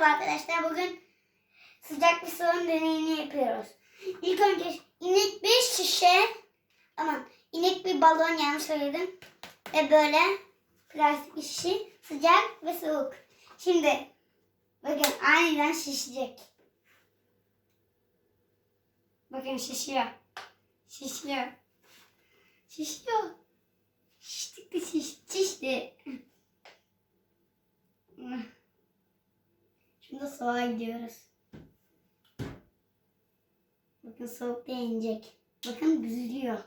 Merhaba arkadaşlar. Bugün sıcak bir sorun deneyini yapıyoruz. İlk önce inek bir şişe, aman inek bir balon yanlış söyledim. Ve böyle plastik bir şişe sıcak ve soğuk. Şimdi bakın aniden şişecek. Bakın şişiyor. Şişiyor. Şişiyor. Şişti şiş, şişti. Şimdi soğuğa gidiyoruz. Bakın soğukta inecek. Bakın büzülüyor.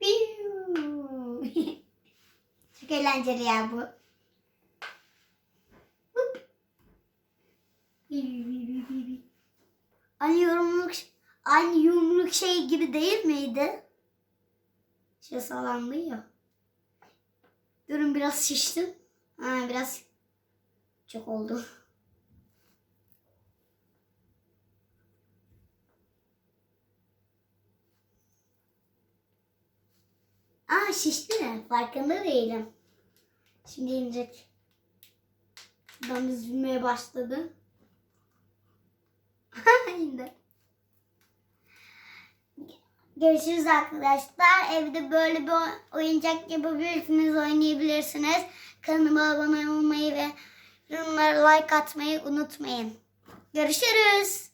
Çok eğlenceli ya bu. Aynı yumruk, aynı yumruk şey gibi değil miydi? Şey sallanıyor. Durun biraz şiştim. Ha, biraz çok oldu. Aa şişti mi? Farkında değilim. Şimdi inecek. Şuradan üzülmeye başladı. İndi. Görüşürüz arkadaşlar. Evde böyle bir oy- oyuncak yapabilirsiniz, oynayabilirsiniz. Kanalıma abone olmayı ve yorumlara like atmayı unutmayın. Görüşürüz.